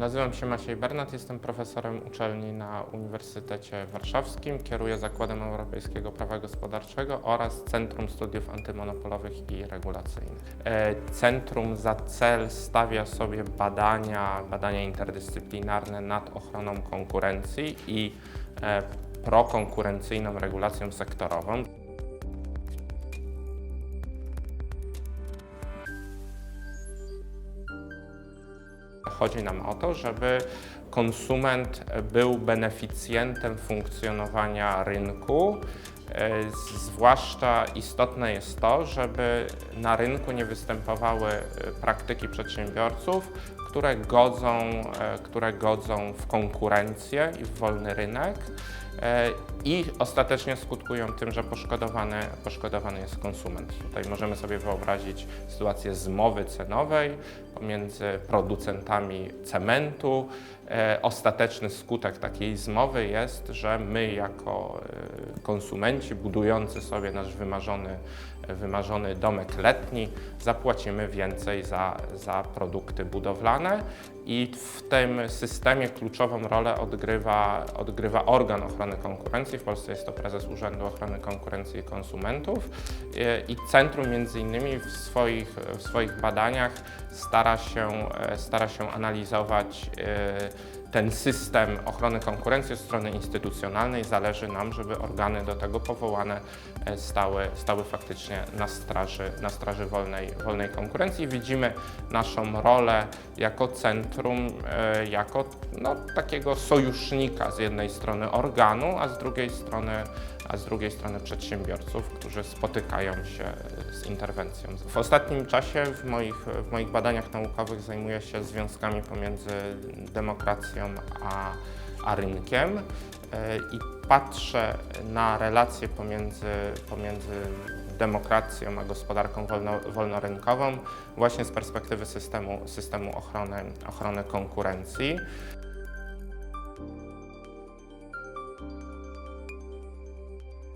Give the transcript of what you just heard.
Nazywam się Maciej Bernat, jestem profesorem uczelni na Uniwersytecie Warszawskim, kieruję Zakładem Europejskiego Prawa Gospodarczego oraz Centrum Studiów Antymonopolowych i Regulacyjnych. E, Centrum za cel stawia sobie badania, badania interdyscyplinarne nad ochroną konkurencji i e, prokonkurencyjną regulacją sektorową. Chodzi nam o to, żeby konsument był beneficjentem funkcjonowania rynku. E, Zwłaszcza istotne jest to, żeby na rynku nie występowały e, praktyki przedsiębiorców, które godzą, e, które godzą w konkurencję i w wolny rynek i ostatecznie skutkują tym, że poszkodowany, poszkodowany jest konsument. Tutaj możemy sobie wyobrazić sytuację zmowy cenowej pomiędzy producentami cementu. E, Ostateczny skutek takiej zmowy jest, że my jako e, konsumenci budujący sobie nasz wymarzony, wymarzony domek letni zapłacimy więcej za, za produkty budowlane i w tym systemie kluczową rolę odgrywa, odgrywa organ ochrony konkurencji. W Polsce jest to prezes Urzędu Ochrony Konkurencji i Konsumentów E, i centrum między innymi w swoich, w swoich badaniach stara się, e, stara się analizować e, ten system ochrony konkurencji od strony instytucjonalnej. Zależy nam, żeby organy do tego powołane e, stały, stały faktycznie na straży, na straży wolnej, wolnej konkurencji. Widzimy naszą rolę jako centrum, e, jako no, takiego sojusznika z jednej strony organu, a z drugiej strony, a z drugiej strony przedsiębiorców, którzy spotykają się z interwencją. W ostatnim czasie w moich, w moich badaniach naukowych zajmuję się związkami pomiędzy demokracją a, a rynkiem e, i patrzę na relacje pomiędzy, pomiędzy demokracją a gospodarką wolno, wolnorynkową właśnie z perspektywy systemu, systemu ochrony, ochrony konkurencji.